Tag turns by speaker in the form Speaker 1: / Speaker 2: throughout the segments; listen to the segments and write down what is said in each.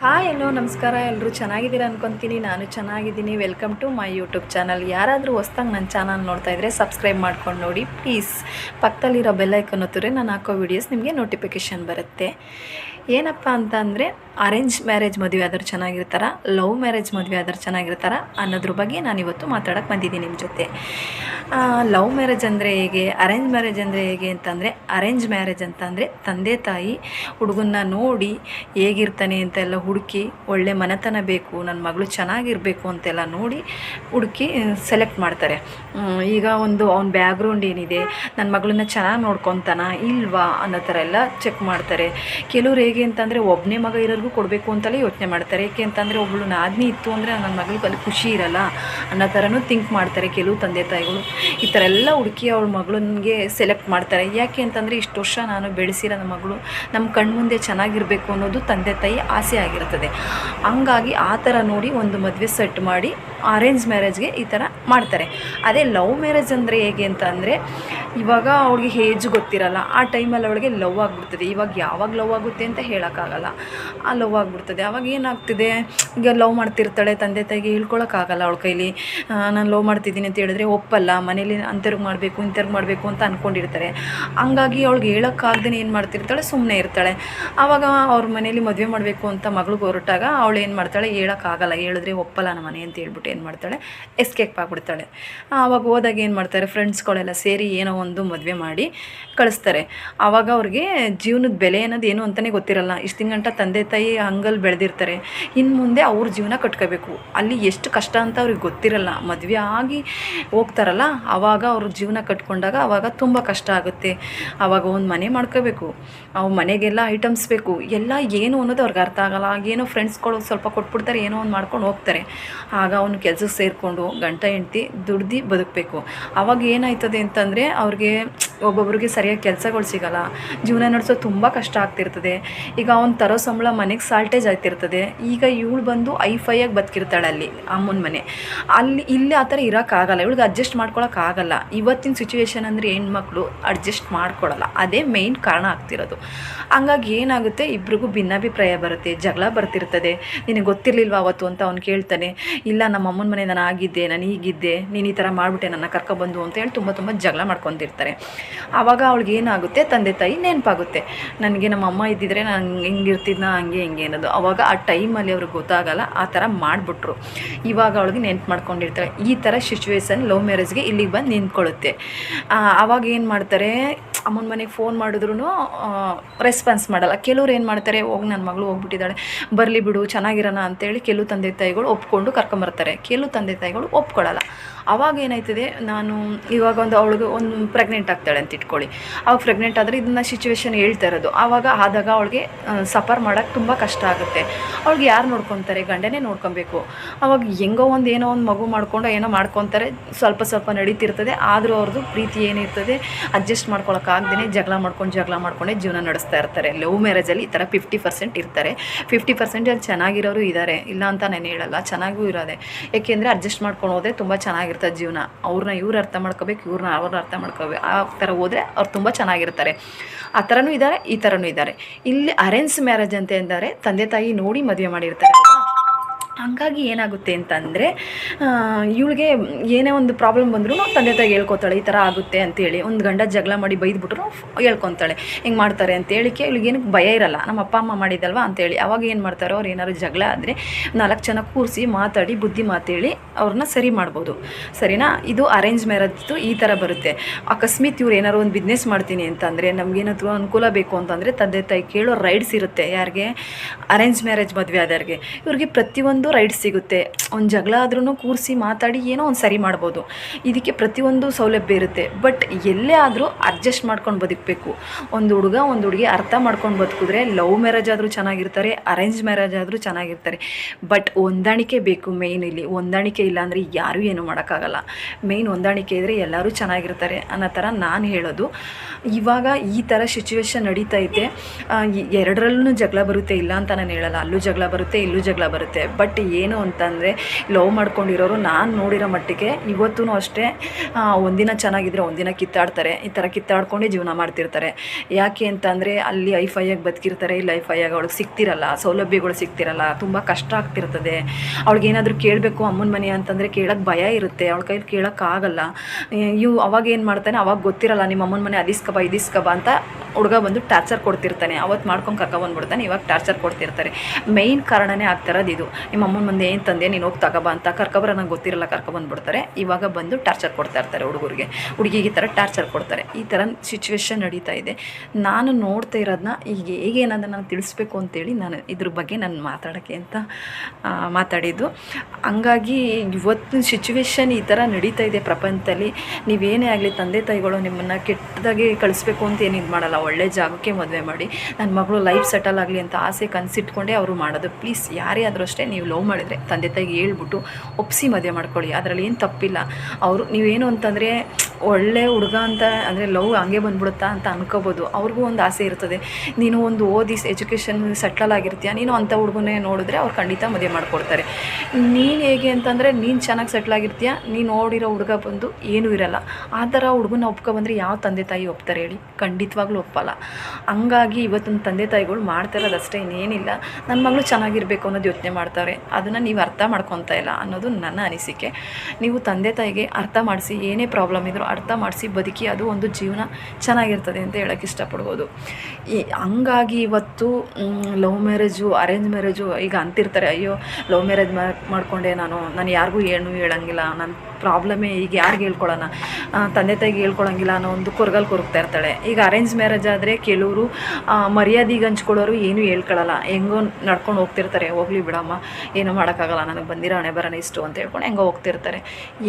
Speaker 1: Hi ಎಲ್ಲೋ ನಮಸ್ಕಾರ. ಎಲ್ಲರೂ ಚೆನ್ನಾಗಿದ್ದೀರಾ ಅನ್ಕೊತೀನಿ. ನಾನು ಚೆನ್ನಾಗಿದ್ದೀನಿ. Welcome to my YouTube channel ಯಾರಾದರೂ ಹೊಸ್ದಾಗಿ ನನ್ನ ಚಾನಲ್ ನೋಡ್ತಾ ಇದ್ದರೆ ಸಬ್ಸ್ಕ್ರೈಬ್ ಮಾಡ್ಕೊಂಡು ನೋಡಿ ಪ್ಲೀಸ್ ಪಕ್ಕದಲ್ಲಿರೋ ಬೆಲ್ಲೈಕನ್ ಹೊತ್ತರೆ ನಾನು ಹಾಕೋ ವೀಡಿಯೋಸ್ ನಿಮಗೆ ನೋಟಿಫಿಕೇಷನ್ ಬರುತ್ತೆ. ಏನಪ್ಪ ಅಂತ ಅಂದರೆ ಅರೇಂಜ್ ಮ್ಯಾರೇಜ್ ಮದುವೆ ಆದರೂ ಚೆನ್ನಾಗಿರ್ತಾರ ಲವ್ ಮ್ಯಾರೇಜ್ ಮದುವೆ ಆದರೂ ಚೆನ್ನಾಗಿರ್ತಾರ ಅನ್ನೋದ್ರ ಬಗ್ಗೆ ನಾನು ಇವತ್ತು ಮಾತಾಡೋಕ್ಕೆ ಬಂದಿದ್ದೀನಿ ನಿಮ್ಮ ಜೊತೆ. ಲವ್ ಮ್ಯಾರೇಜ್ ಅಂದರೆ ಹೇಗೆ ಅರೇಂಜ್ ಮ್ಯಾರೇಜ್ ಅಂದರೆ ಹೇಗೆ ಅಂತಂದರೆ ಅರೇಂಜ್ ಮ್ಯಾರೇಜ್ ಅಂತಂದರೆ ತಂದೆ ತಾಯಿ ಹುಡುಗನ್ನ ನೋಡಿ ಹೇಗಿರ್ತಾನೆ ಅಂತೆಲ್ಲ ಹುಡುಕಿ ಒಳ್ಳೆ ಮನೆತನ ಬೇಕು ನನ್ನ ಮಗಳು ಚೆನ್ನಾಗಿರಬೇಕು ಅಂತೆಲ್ಲ ನೋಡಿ ಹುಡುಕಿ ಸೆಲೆಕ್ಟ್ ಮಾಡ್ತಾರೆ. ಈಗ ಒಂದು ಅವ್ನ ಬ್ಯಾಗ್ರೌಂಡ್ ಏನಿದೆ ನನ್ನ ಮಗಳನ್ನ ಚೆನ್ನಾಗಿ ನೋಡ್ಕೊತಾನ ಇಲ್ವಾ ಅನ್ನೋ ಥರ ಎಲ್ಲ ಚೆಕ್ ಮಾಡ್ತಾರೆ. ಕೆಲವ್ರು ಹೇಗೆ ಅಂತಂದರೆ ಒಬ್ಬನೇ ಮಗ ಇರೋರ್ಗೂ ಕೊಡಬೇಕು ಅಂತಲೇ ಯೋಚನೆ ಮಾಡ್ತಾರೆ. ಏಕೆ ಅಂತಂದರೆ ಒಬ್ಬಳು ನಾದಿನಿ ಇತ್ತು ಅಂದರೆ ನನ್ನ ಮಗಳಿಗೆ ಅಲ್ಲಿ ಖುಷಿ ಇರಲ್ಲ ಅನ್ನೋ ಥರನೂ ಥಿಂಕ್ ಮಾಡ್ತಾರೆ ಕೆಲವು ತಂದೆ ತಾಯಿಗಳು. ಈ ಥರ ಎಲ್ಲ ಹುಡುಕಿ ಅವಳ ಮಗಳನ್ಗೆ ಸೆಲೆಕ್ಟ್ ಮಾಡ್ತಾರೆ. ಯಾಕೆ ಅಂತಂದರೆ ಇಷ್ಟು ವರ್ಷ ನಾನು ಬೆಳೆಸಿರೋ ನನ್ನ ಮಗಳು ನಮ್ಮ ಕಣ್ಮುಂದೆ ಚೆನ್ನಾಗಿರಬೇಕು ಅನ್ನೋದು ತಂದೆ ತಾಯಿ ಆಸೆ ಆಗಿರ್ತದೆ ಹಂಗಾಗಿ ಆ ಥರ ನೋಡಿ ಒಂದು ಮದುವೆ ಸೆಟ್ ಮಾಡಿ ಅರೇಂಜ್ ಮ್ಯಾರೇಜ್ಗೆ ಈ ಥರ ಮಾಡ್ತಾರೆ. ಅದೇ ಲವ್ ಮ್ಯಾರೇಜ್ ಅಂದರೆ ಹೇಗೆ ಅಂತ ಅಂದರೆ ಇವಾಗ ಅವಳಿಗೆ ಏಜ್ ಗೊತ್ತಿರಲ್ಲ, ಆ ಟೈಮಲ್ಲಿ ಅವಳಿಗೆ ಲವ್ ಆಗಿಬಿಡ್ತದೆ. ಇವಾಗ ಯಾವಾಗ ಲವ್ ಆಗುತ್ತೆ ಅಂತ ಹೇಳೋಕ್ಕಾಗಲ್ಲ. ಆ ಲವ್ ಆಗಿಬಿಡ್ತದೆ. ಅವಾಗ ಏನಾಗ್ತಿದೆ? ಈಗ ಲವ್ ಮಾಡ್ತಿರ್ತಾಳೆ ತಂದೆ ತಾಯಿಗೆ ಹೇಳ್ಕೊಳಕ್ಕಾಗಲ್ಲ ಅವಳ ಕೈಲಿ. ನಾನು ಲವ್ ಮಾಡ್ತಿದ್ದೀನಿ ಅಂತ ಹೇಳಿದ್ರೆ ಒಪ್ಪಲ್ಲ. ಮನೇಲಿ ಅಂತರ್ಗೆ ಮಾಡಬೇಕು ಇಂಥವ್ರಿಗೆ ಮಾಡಬೇಕು ಅಂತ ಅಂದ್ಕೊಂಡಿರ್ತಾರೆ ಹಂಗಾಗಿ ಅವಳಿಗೆ ಹೇಳೋಕ್ಕಾಗ್ದೇ ಏನು ಮಾಡ್ತಿರ್ತಾಳೆ? ಸುಮ್ಮನೆ ಇರ್ತಾಳೆ. ಆವಾಗ ಅವ್ರ ಮನೇಲಿ ಮದುವೆ ಮಾಡಬೇಕು ಅಂತ ಮಗಳಿಗೆ ಹೊರಟಾಗ ಅವಳು ಏನು ಮಾಡ್ತಾಳೆ? ಹೇಳೋಕ್ಕಾಗಲ್ಲ. ಹೇಳಿದ್ರೆ ಒಪ್ಪಲ್ಲ ನಮ್ಮ ಮನೆ ಅಂತ ಹೇಳ್ಬಿಟ್ಟು ಏನು ಮಾಡ್ತಾಳೆ? ಎಸ್ಕೇಪ್ ಆಗಿಬಿಡ್ತಾಳೆ. ಆವಾಗ ಹೋದಾಗ ಏನು ಮಾಡ್ತಾರೆ? ಫ್ರೆಂಡ್ಸ್ಗಳೆಲ್ಲ ಸೇರಿ ಏನೋ ಒಂದು ಮದುವೆ ಮಾಡಿ ಕಳಿಸ್ತಾರೆ. ಆವಾಗ ಅವ್ರಿಗೆ ಜೀವನದ ಬೆಲೆ ಅನ್ನೋದು ಏನು ಅಂತಲೇ ಗೊತ್ತಿರಲ್ಲ. ಇಷ್ಟು ತಿಂಗಂಟ ಗಂಟ ತಂದೆ ತಾಯಿ ಹಂಗಲ್ಲಿ ಬೆಳೆದಿರ್ತಾರೆ. ಇನ್ನು ಮುಂದೆ ಅವ್ರ ಜೀವನ ಕಟ್ಕೋಬೇಕು. ಅಲ್ಲಿ ಎಷ್ಟು ಕಷ್ಟ ಅಂತ ಅವ್ರಿಗೆ ಗೊತ್ತಿರಲ್ಲ. ಮದುವೆ ಆಗಿ ಹೋಗ್ತಾರಲ್ಲ, ಆವಾಗ ಅವ್ರ ಜೀವನ ಕಟ್ಕೊಂಡಾಗ ಆವಾಗ ತುಂಬ ಕಷ್ಟ ಆಗುತ್ತೆ. ಆವಾಗ ಒಂದು ಮನೆ ಮಾಡ್ಕೋಬೇಕು. ಅವು ಮನೆಗೆಲ್ಲ ಐಟಮ್ಸ್ ಬೇಕು. ಎಲ್ಲ ಏನು ಅನ್ನೋದು ಅವ್ರಿಗೆ ಅರ್ಥ ಆಗಲ್ಲ. ಏನೋ ಫ್ರೆಂಡ್ಸ್ಗಳು ಸ್ವಲ್ಪ ಕೊಟ್ಬಿಡ್ತಾರೆ, ಏನೋ ಒಂದು ಮಾಡ್ಕೊಂಡು ಹೋಗ್ತಾರೆ. ಆಗ ಅವ್ನು ಕೆಲಸಕ್ಕೆ ಸೇರಿಕೊಂಡು ಗಂಟ, ಹೆಂಡ್ತಿ ದುಡ್ದು ಬದುಕಬೇಕು. ಆವಾಗ ಏನಾಯ್ತದೆ ಅಂತಂದರೆ ಅವ್ರಿಗೆ करके ಒಬ್ಬೊಬ್ರಿಗೆ ಸರಿಯಾಗಿ ಕೆಲಸಗಳು ಸಿಗಲ್ಲ. ಜೀವನ ನಡೆಸೋದು ತುಂಬ ಕಷ್ಟ ಆಗ್ತಿರ್ತದೆ. ಈಗ ಅವ್ನು ತರೋ ಸಂಬಳ ಮನೆಗೆ ಸಾಲ್ಟೇಜ್ ಆಗ್ತಿರ್ತದೆ. ಈಗ ಇವಳು ಬಂದು ಐ ಆಗಿ ಬದುಕಿರ್ತಾಳೆ ಅಲ್ಲಿ, ಅಮ್ಮನ ಮನೆ. ಅಲ್ಲಿ, ಇಲ್ಲಿ ಆ ಥರ ಇರೋಕ್ಕಾಗಲ್ಲ. ಇವಳಿಗೆ ಅಡ್ಜಸ್ಟ್ ಮಾಡ್ಕೊಳಕ್ಕಾಗಲ್ಲ. ಇವತ್ತಿನ ಸಿಚುವೇಶನ್ ಅಂದರೆ ಹೆಣ್ಮಕ್ಳು ಅಡ್ಜಸ್ಟ್ ಮಾಡ್ಕೊಳಲ್ಲ. ಅದೇ ಮೇಯ್ನ್ ಕಾರಣ ಆಗ್ತಿರೋದು. ಹಂಗಾಗಿ ಏನಾಗುತ್ತೆ? ಇಬ್ರಿಗೂ ಭಿನ್ನಾಭಿಪ್ರಾಯ ಬರುತ್ತೆ. ಜಗಳ ಬರ್ತಿರ್ತದೆ. ನಿನಗೆ ಗೊತ್ತಿರಲಿಲ್ವಾ ಅವತ್ತು ಅಂತ ಅವ್ನು ಕೇಳ್ತಾನೆ. ಇಲ್ಲ, ನಮ್ಮ ಅಮ್ಮನ ಮನೆ ನಾನು ಆಗಿದ್ದೆ, ನಾನು ಹೀಗಿದ್ದೆ ನೀನು ಈ ಥರ ಮಾಡಿಬಿಟ್ಟೆ, ನನ್ನ ಕರ್ಕೊಬಂದು ಅಂತ ಹೇಳಿ ತುಂಬ ತುಂಬ ಜಗಳ ಮಾಡ್ಕೊತಿರ್ತಾರೆ ಆವಾಗ ಅವಳಿಗೆ ಏನಾಗುತ್ತೆ? ತಂದೆ ತಾಯಿ ನೆನಪಾಗುತ್ತೆ. ನನಗೆ ನಮ್ಮ ಅಮ್ಮ ಇದ್ದಿದ್ರೆ ನಾನು ಹಿಂಗಿರ್ತಿದ್ನ ಹಂಗೆ ಹಿಂಗೆ ಅನ್ನೋದು. ಅವಾಗ ಆ ಟೈಮಲ್ಲಿ ಅವ್ರಿಗೆ ಗೊತ್ತಾಗಲ್ಲ, ಆ ಥರ ಮಾಡಿಬಿಟ್ರು. ಇವಾಗ ಅವಳಿಗೆ ನೆನ್ಪು ಮಾಡ್ಕೊಂಡಿರ್ತಾರೆ. ಈ ಥರ ಸಿಚುವೇಶನ್ ಲವ್ ಮ್ಯಾರೇಜ್ಗೆ ಇಲ್ಲಿಗೆ ಬಂದು ನಿಂತ್ಕೊಳ್ಳುತ್ತೆ. ಆವಾಗ ಏನು ಮಾಡ್ತಾರೆ? ಅಮ್ಮನ ಮನೆಗೆ ಫೋನ್ ಮಾಡಿದ್ರು ರೆಸ್ಪಾನ್ಸ್ ಮಾಡಲ್ಲ. ಕೆಲವ್ರು ಏನು ಮಾಡ್ತಾರೆ, ಹೋಗಿ ನನ್ನ ಮಗಳು ಹೋಗ್ಬಿಟ್ಟಿದ್ದಾಳೆ. ಬರಲಿ ಬಿಡು, ಚೆನ್ನಾಗಿರೋಣ ಅಂತೇಳಿ ಕೆಲವು ತಂದೆ ತಾಯಿಗಳು ಒಪ್ಕೊಂಡು ಕರ್ಕೊಂಬರ್ತಾರೆ. ಕೆಲವು ತಂದೆ ತಾಯಿಗಳು ಒಪ್ಕೊಳ್ಳಲ್ಲ ಅವಾಗ ಏನಾಯ್ತದೆ, ನಾನು ಇವಾಗ ಒಂದು ಅವಳಿಗೆ ಒಂದು ಪ್ರೆಗ್ನೆಂಟ್ ಆಗ್ತಾಳೆ ಅಂತ ಇಟ್ಕೊಳ್ಳಿ. ಅವಾಗ ಪ್ರೆಗ್ನೆಂಟ್ ಆದರೆ ಇದನ್ನ ಸಿಚುವೇಶನ್ ಹೇಳ್ತಾ ಇರೋದು. ಆವಾಗ ಆದಾಗ ಅವಳಿಗೆ ಸಫರ್ ಮಾಡೋಕ್ಕೆ ತುಂಬ ಕಷ್ಟ ಆಗುತ್ತೆ. ಅವ್ಳಿಗೆ ಯಾರು ನೋಡ್ಕೊತಾರೆ? ಗಂಡನೇ ನೋಡ್ಕೊಬೇಕು. ಅವಾಗ ಹೆಂಗೋ ಒಂದು ಏನೋ ಒಂದು ಮಗು ಮಾಡ್ಕೊಂಡು ಏನೋ ಮಾಡ್ಕೊತಾರೆ. ಸ್ವಲ್ಪ ಸ್ವಲ್ಪ ನಡೀತಿರ್ತದೆ. ಆದರೂ ಅವ್ರದ್ದು ಪ್ರೀತಿ ಏನಿರ್ತದೆ, ಅಡ್ಜಸ್ಟ್ ಮಾಡ್ಕೊಳಕ್ಕಾಗ್ದೇ ಜಗಳ ಮಾಡ್ಕೊಂಡು ಜಗಳ ಮಾಡ್ಕೊಂಡೇ ಜೀವನ ನಡೆಸ್ತಾ ಇರ್ತಾರೆ. ಲವ್ ಮ್ಯಾರೇಜಲ್ಲಿ ಈ ಥರ ಫಿಫ್ಟಿ ಪರ್ಸೆಂಟ್ ಇರ್ತಾರೆ. ಫಿಫ್ಟಿ ಪರ್ಸೆಂಟಲ್ಲಿ ಚೆನ್ನಾಗಿರೋರು ಇದ್ದಾರೆ ಇಲ್ಲ ಅಂತ ನಾನು ಹೇಳಲ್ಲ, ಚೆನ್ನಾಗೂ ಇರೋದೆ. ಏಕೆಂದರೆ ಅಡ್ಜಸ್ಟ್ ಮಾಡ್ಕೊಂಡು ಹೋದರೆ ತುಂಬ ಚೆನ್ನಾಗಿರ್ತದೆ ಜೀವನ. ಅವ್ರನ್ನ ಇವ್ರು ಅರ್ಥ ಮಾಡ್ಕೋಬೇಕು ಇವ್ರನ್ನ ಅವ್ರನ್ನ ಅರ್ಥ ಮಾಡ್ಕೋಬೇಕು. ಆ ಥರ ಹೋದರೆ ಅವ್ರು ತುಂಬ ಚೆನ್ನಾಗಿರ್ತಾರೆ. ಆ ಥರನೂ ಇದ್ದಾರೆ ಈ ಥರನೂ ಇದ್ದಾರೆ ಇಲ್ಲಿ ಅರೇಂಜ್ ಮ್ಯಾರೇಜ್ ಅಂತ ಎಂದರೆ ತಂದೆ ತಾಯಿ ನೋಡಿ ಮದುವೆ ಮಾಡಿರ್ತಾರೆ ಅಲ್ವಾ? ಹಂಗಾಗಿ ಏನಾಗುತ್ತೆ ಅಂತಂದರೆ ಇವಳಿಗೆ ಏನೇ ಒಂದು ಪ್ರಾಬ್ಲಮ್ ಬಂದರೂ ತಂದೆ ತಾಯಿ ಹೇಳ್ಕೊತಾಳೆ, ಈ ಥರ ಆಗುತ್ತೆ ಅಂತೇಳಿ. ಒಂದು ಗಂಡ ಜಗಳ ಮಾಡಿ ಬೈದ್ಬಿಟ್ರು ಹೇಳ್ಕೊತಾಳೆ. ಹೆಂಗೆ ಮಾಡ್ತಾರೆ? ಅಂತೇಳಿಕೆ ಇವಳಿಗೇನಕ್ಕೆ ಭಯ ಇರಲ್ಲ. ನಮ್ಮ ಅಪ್ಪ, ಅಮ್ಮ ಮಾಡಿದಲ್ವಾ? ಅಂತೇಳಿ. ಅವಾಗ ಏನು ಮಾಡ್ತಾರೋ, ಅವ್ರು ಏನಾದ್ರು ಜಗಳ ಆದರೆ ನಾಲ್ಕು ಜನ ಕೂರಿಸಿ ಮಾತಾಡಿ, ಬುದ್ಧಿ ಮಾತೇಳಿ ಅವ್ರನ್ನ ಸರಿ ಮಾಡ್ಬೋದು. ಸರಿನಾ? ಇದು ಅರೇಂಜ್ ಮ್ಯಾರೇಜ್ದು ಈ ಥರ ಬರುತ್ತೆ. ಅಕಸ್ಮಾತ್ ಇವ್ರು ಏನಾದ್ರು ಒಂದು ಬಿಸ್ನೆಸ್ ಮಾಡ್ತೀನಿ ಅಂತಂದರೆ ನಮಗೇನಾದ್ರು ಅನುಕೂಲ ಬೇಕು ಅಂತಂದರೆ ತಂದೆ ತಾಯಿ ಕೇಳೋ ರೈಡ್ಸ್ ಇರುತ್ತೆ ಯಾರಿಗೆ? ಅರೇಂಜ್ ಮ್ಯಾರೇಜ್ ಮದುವೆ ಆದವ್ರಿಗೆ. ಇವ್ರಿಗೆ ಪ್ರತಿಯೊಂದು ರೈಟ್ಸ್ ಸಿಗುತ್ತೆ. ಒಂದು ಜಗಳ ಆದ್ರೂ ಕೂರಿಸಿ ಮಾತಾಡಿ ಏನೋ ಒಂದು ಸರಿ ಮಾಡ್ಬೋದು. ಇದಕ್ಕೆ ಪ್ರತಿಯೊಂದು ಸೌಲಭ್ಯ ಇರುತ್ತೆ. ಬಟ್ ಎಲ್ಲೇ ಆದರೂ ಅಡ್ಜಸ್ಟ್ ಮಾಡ್ಕೊಂಡು ಬದುಕಬೇಕು. ಒಂದು ಹುಡುಗ ಒಂದು ಹುಡುಗಿ ಅರ್ಥ ಮಾಡ್ಕೊಂಡು ಬದುಕಿದ್ರೆ ಲವ್ ಮ್ಯಾರೇಜ್ ಆದರೂ ಚೆನ್ನಾಗಿರ್ತಾರೆ, ಅರೇಂಜ್ ಮ್ಯಾರೇಜ್ ಆದರೂ ಚೆನ್ನಾಗಿರ್ತಾರೆ. ಬಟ್ ಹೊಂದಾಣಿಕೆ ಬೇಕು ಮೇಯ್ನ್ ಇಲ್ಲಿ. ಹೊಂದಾಣಿಕೆ ಇಲ್ಲ ಅಂದರೆ ಯಾರೂ ಏನು ಮಾಡೋಕ್ಕಾಗಲ್ಲ. ಮೇಯ್ನ್ ಹೊಂದಾಣಿಕೆ ಇದ್ದರೆ ಎಲ್ಲರೂ ಚೆನ್ನಾಗಿರ್ತಾರೆ ಅನ್ನೋ ಥರ ನಾನು ಹೇಳೋದು. ಇವಾಗ ಈ ಥರ ಸಿಚುವೇಶನ್ ನಡೀತಾ ಐತೆ ಎರಡರಲ್ಲೂ ಜಗಳ ಬರುತ್ತೆ ಇಲ್ಲ ಅಂತ ನಾನು ಹೇಳಲ್ಲ. ಅಲ್ಲೂ ಜಗಳ ಬರುತ್ತೆ, ಇಲ್ಲೂ ಜಗಳ ಬರುತ್ತೆ. ಬಟ್ ಬಟ್ ಏನು ಅಂತಂದರೆ ಲವ್ ಮಾಡ್ಕೊಂಡಿರೋರು ನಾನು ನೋಡಿರೋ ಮಟ್ಟಿಗೆ ಇವತ್ತೂ ಅಷ್ಟೇ ಒಂದಿನ ಚೆನ್ನಾಗಿದ್ರೆ ಒಂದಿನ ಕಿತ್ತಾಡ್ತಾರೆ. ಈ ಥರ ಕಿತ್ತಾಡ್ಕೊಂಡೇ ಜೀವನ ಮಾಡ್ತಿರ್ತಾರೆ. ಯಾಕೆ ಅಂತಂದರೆ ಅಲ್ಲಿ ಐಫೈಯಾಗಿ ಬದುಕಿರ್ತಾರೆ, ಇಲ್ಲಿ ಐಫೈಯಾಗಿ ಅವಳಿಗೆ ಸಿಗ್ತಿರಲ್ಲ, ಸೌಲಭ್ಯಗಳು ಸಿಗ್ತಿರಲ್ಲ, ತುಂಬ ಕಷ್ಟ ಆಗ್ತಿರ್ತದೆ. ಅವಳಿಗೆ ಏನಾದರೂ ಕೇಳಬೇಕು ಅಮ್ಮನ ಮನೆ ಅಂತಂದರೆ ಕೇಳೋಕ್ಕೆ ಭಯ ಇರುತ್ತೆ, ಅವಳ ಕೈಲಿ ಕೇಳೋಕ್ಕಾಗಲ್ಲ ಇವು ಅವಾಗ ಏನು ಮಾಡ್ತಾನೆ, ಅವಾಗ ಗೊತ್ತಿರಲ್ಲ, ನಿಮ್ಮ ಅಮ್ಮನ ಮನೆ ಅದಿಸ್ಕಬಾ, ಇದಿಸ್ಕಬಾ ಅಂತ ಹುಡುಗ ಬಂದು ಟಾರ್ಚರ್ ಕೊಡ್ತಿರ್ತಾನೆ. ಅವತ್ತು ಮಾಡ್ಕೊಂಡು ಕರ್ಕೊಬಂದ್ಬಿಡ್ತಾನೆ ಇವಾಗ ಟಾರ್ಚರ್ ಕೊಡ್ತಿರ್ತಾರೆ. ಮೈನ್ ಕಾರಣನೇ ಆಗ್ತಿರೋದು ಇದು. ನಿಮ್ಮ ಅಮ್ಮನ ಮುಂದೆ ಏನು ತಂದೆ, ನೀನು ಹೋಗಿ ತಗೋಬಾ ಅಂತ ಕರ್ಕೊಬರ ನಂಗೆ ಗೊತ್ತಿರಲ್ಲ ಕರ್ಕೊಬಂದ್ಬಿಡ್ತಾರೆ ಇವಾಗ ಬಂದು ಟಾರ್ಚರ್ ಕೊಡ್ತಾ ಇರ್ತಾರೆ ಹುಡುಗರಿಗೆ. ಹುಡುಗಿಗೆ ಈ ಥರ ಟಾರ್ಚರ್ ಕೊಡ್ತಾರೆ. ಈ ಥರ ಸಿಚುವೇಶನ್ ನಡೀತಾ ಇದೆ. ನಾನು ನೋಡ್ತಾ ಇರೋದನ್ನ ಈಗ ಹೇಗೆ ಅನ್ನೋದನ್ನ ನಾನು ತಿಳಿಸ್ಬೇಕು ಅಂತೇಳಿ ನಾನು ಇದ್ರ ಬಗ್ಗೆ ನಾನು ಮಾತಾಡೋಕ್ಕೆ ಅಂತ ಮಾತಾಡಿದ್ದು. ಹಂಗಾಗಿ ಇವತ್ತಿನ ಸಿಚುವೇಶನ್ ಈ ಥರ ನಡೀತಾ ಇದೆ ಪ್ರಪಂಚದಲ್ಲಿ. ನೀವೇನೇ ಆಗಲಿ ತಂದೆ ತಾಯಿಗಳು ನಿಮ್ಮನ್ನು ಕೆಟ್ಟದಾಗಿ ಕಳಿಸ್ಬೇಕು ಅಂತ ಏನು ಇದು ಮಾಡಲ್ಲ. ಒಳ್ಳೆ ಜಾಗಕ್ಕೆ ಮದುವೆ ಮಾಡಿ ನನ್ನ ಮಗಳು ಲೈಫ್ ಸೆಟಲ್ ಆಗಲಿ ಅಂತ ಆಸೆ ಕನಸಿಟ್ಕೊಂಡೆ ಅವರು ಮಾಡೋದು. ಪ್ಲೀಸ್ ಯಾರೇ ಆದರೂ ಅಷ್ಟೇ ನೀವು ಲವ್ ಮಾಡಿದರೆ, ತಂದೆ ತಾಯಿಗೆ ಹೇಳ್ಬಿಟ್ಟು ಒಪ್ಪಿಸಿ ಮದುವೆ ಮಾಡ್ಕೊಳ್ಳಿ. ಅದರಲ್ಲಿ ಏನು ತಪ್ಪಿಲ್ಲ. ಅವರು ನೀವೇನು ಅಂತಂದರೆ ಒಳ್ಳೆ ಹುಡುಗ ಅಂತ ಅಂದರೆ ಲವ್ ಹಂಗೆ ಬಂದ್ಬಿಡುತ್ತಾ ಅಂತ ಅನ್ಕೋಬೋದು. ಅವ್ರಿಗೂ ಒಂದು ಆಸೆ ಇರ್ತದೆ. ನೀನು ಒಂದು ಓದಿ ಎಜುಕೇಷನ್ ಸೆಟ್ಲ್ ಆಗಿರ್ತೀಯ, ನೀನು ಅಂಥ ಹುಡುಗನೇ ನೋಡಿದ್ರೆ ಅವ್ರು ಖಂಡಿತ ಮದುವೆ ಮಾಡಿಕೊಡ್ತಾರೆ. ನೀನು ಹೇಗೆ ಅಂತಂದರೆ ನೀನು ಚೆನ್ನಾಗಿ ಸೆಟ್ಲ್ ಆಗಿರ್ತೀಯ, ನೀನು ನೋಡಿರೋ ಹುಡುಗ ಬಂದು ಏನೂ ಇರಲ್ಲ. ಆ ಥರ ಹುಡುಗನ ಒಪ್ಕೊಬಂದ್ರೆ ಯಾವ ತಂದೆ ತಾಯಿ ಒಪ್ತಾರೆ ಹೇಳಿ? ಖಂಡಿತವಾಗ್ಲೂ ಒಪ್ಪಲ್ಲ ಹಂಗಾಗಿ ಇವತ್ತಿನ ತಂದೆ ತಾಯಿಗಳು ಮಾಡ್ತಾ ಇನ್ನೇನಿಲ್ಲ. ನನ್ನ ಮಗಳು ಚೆನ್ನಾಗಿರಬೇಕು ಅನ್ನೋದು ಯೋಚನೆ ಮಾಡ್ತಾರೆ. ಅದನ್ನು ನೀವು ಅರ್ಥ ಮಾಡ್ಕೊತಾ ಇಲ್ಲ ಅನ್ನೋದು ನನ್ನ ಅನಿಸಿಕೆ. ನೀವು ತಂದೆ ತಾಯಿಗೆ ಅರ್ಥ ಮಾಡಿಸಿ, ಏನೇ ಪ್ರಾಬ್ಲಮ್ ಇದ್ರೂ ಅರ್ಥ ಮಾಡಿಸಿ, ಬದುಕಿ ಅದು ಒಂದು ಜೀವನ ಚೆನ್ನಾಗಿರ್ತದೆ ಅಂತ ಹೇಳೋಕ್ಕೆ ಇಷ್ಟಪಡ್ಬೋದು. ಈ ಹಂಗಾಗಿ ಇವತ್ತು ಲವ್ ಮ್ಯಾರೇಜು ಅರೇಂಜ್ ಮ್ಯಾರೇಜು ಈಗ ಅಂತಿರ್ತಾರೆ, ಅಯ್ಯೋ ಲವ್ ಮ್ಯಾರೇಜ್ ಮಾಡಿಕೊಂಡೆ ನಾನು. ನಾನು ಯಾರಿಗೂ ಏನು ಹೇಳೋಂಗಿಲ್ಲ. ನನ್ನ ಪ್ರಾಬ್ಲಮೇ ಈಗ ಯಾರಿಗೆ ಹೇಳ್ಕೊಳ್ಳೋಣ? ತಂದೆ ತಾಯಿಗೆ ಹೇಳ್ಕೊಳ್ಳೋಂಗಿಲ್ಲ ಅನ್ನೋ ಒಂದು ಕೊರಗಲ್ ಕೊರಗ್ತಾ ಇರ್ತಾಳೆ. ಈಗ ಅರೇಂಜ್ ಮ್ಯಾರೇಜ್ ಆದರೆ ಕೆಲವರು ಮರ್ಯಾದೆಗೆ ಹಂಚ್ಕೊಳ್ಳೋರು ಏನೂ ಹೇಳ್ಕೊಳ್ಳಲ್ಲ ಹೆಂಗೋ ನಡ್ಕೊಂಡು ಹೋಗ್ತಿರ್ತಾರೆ. ಹೋಗ್ಲಿ ಬಿಡಮ್ಮ. ಏನೂ ಮಾಡೋಕ್ಕಾಗಲ್ಲ. ನನಗೆ ಬಂದಿರೋ ಹಣೆ ಬರೋಣ ಇಷ್ಟು ಅಂತ ಹೇಳ್ಕೊಂಡು ಹೆಂಗೋ ಹೋಗ್ತಿರ್ತಾರೆ.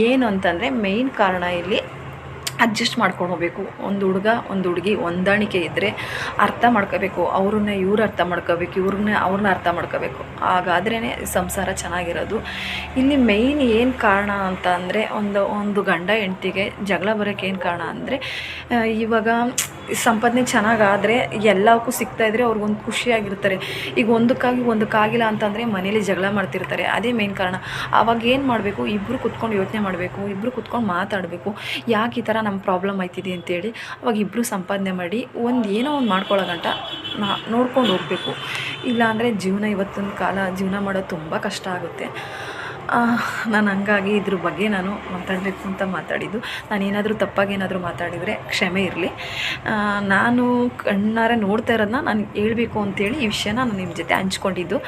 Speaker 1: ಏನು ಅಂತಂದರೆ ಮೇಯ್ನ್ ಕಾರಣ ಇಲ್ಲಿ ಅಡ್ಜಸ್ಟ್ ಮಾಡ್ಕೊಂಡು ಹೋಗಬೇಕು. ಒಂದು ಹುಡುಗ, ಒಂದು ಹುಡುಗಿ ಹೊಂದಾಣಿಕೆ ಇದ್ದರೆ ಅರ್ಥ ಮಾಡ್ಕೋಬೇಕು. ಅವ್ರನ್ನ ಇವ್ರು ಅರ್ಥ ಮಾಡ್ಕೋಬೇಕು ಇವ್ರನ್ನ ಅವ್ರನ್ನ ಅರ್ಥ ಮಾಡ್ಕೋಬೇಕು. ಹಾಗಾದ್ರೇ ಸಂಸಾರ ಚೆನ್ನಾಗಿರೋದು. ಇಲ್ಲಿ ಮೇಯ್ನ್ ಏನು ಕಾರಣ ಅಂತ ಅಂದರೆ ಒಂದು ಒಂದು ಗಂಡ ಹೆಂಡ್ತಿಗೆ ಜಗಳ ಬರೋಕ್ಕೆ ಏನು ಕಾರಣ ಅಂದರೆ ಇವಾಗ ಸಂಪಾದನೆ ಚೆನ್ನಾಗಾದರೆ ಎಲ್ಲಕ್ಕೂ ಸಿಗ್ತಾ ಇದ್ರೆ ಅವ್ರಿಗೊಂದು ಖುಷಿಯಾಗಿರ್ತಾರೆ. ಈಗ ಒಂದಕ್ಕಾಗಿ ಒಂದಕ್ಕಾಗಿಲ್ಲ ಅಂತಂದರೆ ಮನೇಲಿ ಜಗಳ ಮಾಡ್ತಿರ್ತಾರೆ. ಅದೇ ಮೇನ್ ಕಾರಣ. ಆವಾಗ ಏನು ಮಾಡಬೇಕು? ಇಬ್ಬರು ಕುತ್ಕೊಂಡು ಯೋಚನೆ ಮಾಡಬೇಕು ಇಬ್ಬರು ಕುತ್ಕೊಂಡು ಮಾತಾಡಬೇಕು. ಯಾಕೆ ಈ ಥರ ನಮ್ಮ ಪ್ರಾಬ್ಲಮ್ ಆಯ್ತಿದೆ ಅಂತೇಳಿ ಅವಾಗ ಇಬ್ಬರು ಸಂಪಾದನೆ ಮಾಡಿ ಒಂದು ಏನೋ ಒಂದು ಮಾಡ್ಕೊಳ್ಳೋ ಗಂಟ ನಾ ನೋಡ್ಕೊಂಡು ಹೋಗಬೇಕು. ಇಲ್ಲಾಂದರೆ ಜೀವನ ಇವತ್ತಿನ ಕಾಲ ಜೀವನ ಮಾಡೋದು ತುಂಬ ಕಷ್ಟ ಆಗುತ್ತೆ. ನಾನು ಹಂಗಾಗಿ ಇದ್ರ ಬಗ್ಗೆ ನಾನು ಮಾತಾಡಬೇಕು ಅಂತ ಮಾತಾಡಿದ್ದು. ನಾನು ಏನಾದರೂ ತಪ್ಪಾಗಿ ಏನಾದರೂ ಮಾತಾಡಿದರೆ ಕ್ಷಮೆ ಇರಲಿ. ನಾನು ಕಣ್ಣಾರೆ ನೋಡ್ತಾ ಇರೋದನ್ನ ನಾನು ಹೇಳಬೇಕು ಅಂತೇಳಿ ಈ ವಿಷಯನ ನಾನು ನಿಮ್ಮ ಜೊತೆ ಹಂಚ್ಕೊಂಡಿದ್ದು.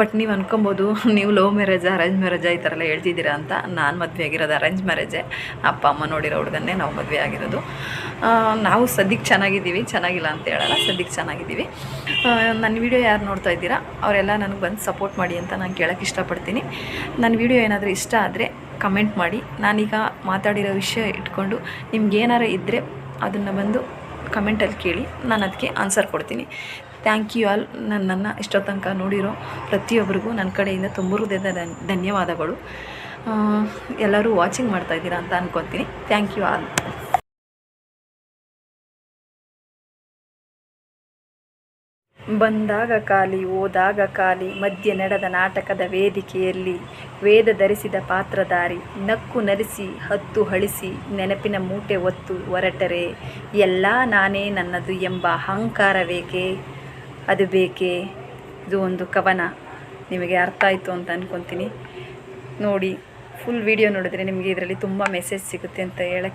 Speaker 1: ಬಟ್ ನೀವು ಅನ್ಕೊಬೋದು, ನೀವು ಲವ್ ಮ್ಯಾರೇಜಾ, ಅರೇಂಜ್ ಮ್ಯಾರೇಜಾ ಈ ಥರ ಎಲ್ಲ ಹೇಳ್ತಿದ್ದೀರಾ ಅಂತ ನಾನು ಮದುವೆ ಆಗಿರೋದು ಅರೇಂಜ್ ಮ್ಯಾರೇಜೇ. ಅಪ್ಪ, ಅಮ್ಮ ನೋಡಿರೋ ಹುಡುಗನ್ನೇ ನಾವು ಮದುವೆ ಆಗಿರೋದು. ನಾವು ಸದ್ಯಕ್ಕೆ ಚೆನ್ನಾಗಿದ್ದೀವಿ, ಚೆನ್ನಾಗಿಲ್ಲ ಅಂತ ಹೇಳಲ್ಲ, ಸದ್ಯಕ್ಕೆ ಚೆನ್ನಾಗಿದ್ದೀವಿ. ನನ್ನ ವಿಡಿಯೋ ಯಾರು ನೋಡ್ತಾ ಇದ್ದೀರಾ, ಅವರೆಲ್ಲ ನನಗೆ ಬಂದು ಸಪೋರ್ಟ್ ಮಾಡಿ ಅಂತ ನಾನು ಕೇಳೋಕ್ಕೆ ಇಷ್ಟಪಡ್ತೀನಿ. ನನ್ನ ವಿಡಿಯೋ ಏನಾದರೂ ಇಷ್ಟ ಆದರೆ ಕಮೆಂಟ್ ಮಾಡಿ. ನಾನೀಗ ಮಾತಾಡಿರೋ ವಿಷಯ ಇಟ್ಕೊಂಡು ನಿಮ್ಗೆ ಏನಾರು ಇದ್ದರೆ ಅದನ್ನು ಬಂದು ಕಮೆಂಟಲ್ಲಿ ಕೇಳಿ, ನಾನು ಅದಕ್ಕೆ ಆನ್ಸರ್ ಕೊಡ್ತೀನಿ. ಥ್ಯಾಂಕ್ ಯು ಆಲ್ ನನ್ನನ್ನು ಇಷ್ಟೋ ತನಕ ನೋಡಿರೋ ಪ್ರತಿಯೊಬ್ಬರಿಗೂ ನನ್ನ ಕಡೆಯಿಂದ ತುಂಬ ಹೃದಯದ ಧನ್ಯವಾದಗಳು. ಎಲ್ಲರೂ ವಾಚಿಂಗ್ ಮಾಡ್ತಾಯಿದ್ದೀರಾ ಅಂತ ಅನ್ಕೊತೀನಿ. ಥ್ಯಾಂಕ್ ಯು ಆಲ್ ಬಂದಾಗ ಖಾಲಿ ಹೋದಾಗ ಖಾಲಿ ಮಧ್ಯೆ ನಡೆದ ನಾಟಕದ ವೇದಿಕೆಯಲ್ಲಿ ವೇದ ಧರಿಸಿದ ಪಾತ್ರಧಾರಿ, ನಕ್ಕು ನರಿಸಿ, ಹತ್ತು ಹಳಿಸಿ, ನೆನಪಿನ ಮೂಟೆ ಒತ್ತು ಹೊರಟರೆ ಎಲ್ಲ ನಾನೇ ನನ್ನದು ಎಂಬ ಅಹಂಕಾರ ಬೇಕೆ? ಅದು ಬೇಕೇ? ಇದು ಒಂದು ಕವನ. ನಿಮಗೆ ಅರ್ಥ ಆಯಿತು ಅಂತ ಅಂದ್ಕೊತೀನಿ ನೋಡಿ ಫುಲ್ ವಿಡಿಯೋ ನೋಡಿದ್ರೆ ನಿಮಗೆ ಇದರಲ್ಲಿ ತುಂಬ ಮೆಸೇಜ್ ಸಿಗುತ್ತೆ ಅಂತ ಹೇಳಕ್ಕೆ